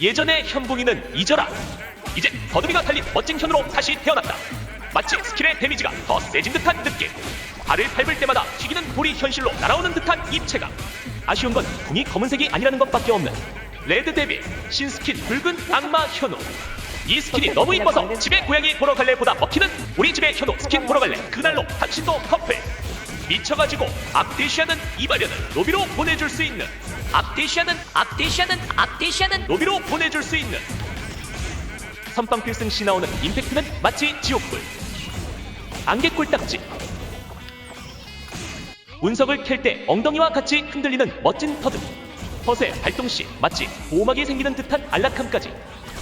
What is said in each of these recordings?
예전의 현봉이는 잊어라. 이제 더듬이가 달린 멋진 현으로 다시 태어났다. 마치 스킬의 데미지가 더 세진 듯한 느낌. 발을 밟을 때마다 튀기는 돌이 현실로 날아오는 듯한 입체감. 아쉬운 건 궁이 검은색이 아니라는 것밖에 없는 레드 데빌 신스킨 붉은 악마 현우. 이 스킨이 너무 이뻐서 집에 고양이 보러 갈래 보다 먹히는 우리 집에 현우 스킨 보러 갈래 그날로 당신도 커플. 미쳐가지고 앞대시하는 이발년을 로비로 보내줄 수 있는 앞대시하는 앞대시하는 앞대시하는 로비로 보내줄 수 있는. 선빵 필승 시 나오는 임팩트는 마치 지옥불. 안개 꿀딱지. 운석을 캘 때 엉덩이와 같이 흔들리는 멋진 터듬 허세 발동 시 마치 보호막이 생기는 듯한 안락함까지.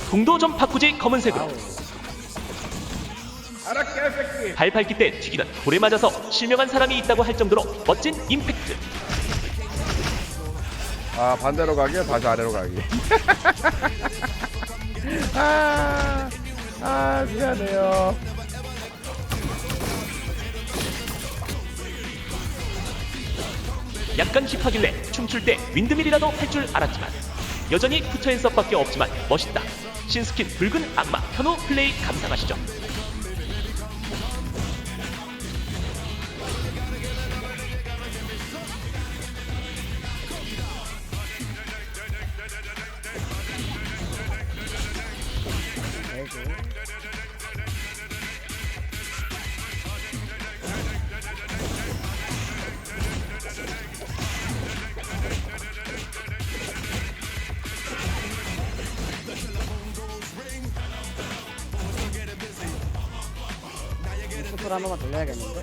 궁도 좀 바꾸지 검은색으로. 발 밟기 때 튀기는 돌에 맞아서 실명한 사람이 있다고 할 정도로 멋진 임팩트 아 반대로 가기 다시 아래로 가기. 아, 아 미안해요. 약간 힙하길래 춤출 때 윈드밀이라도 할 줄 알았지만. 여전히 푸처앤서밖에 없지만 멋있다. 신스킨 붉은 악마 현우 플레이 감상하시죠 스프를 한 번만 돌려야겠는데?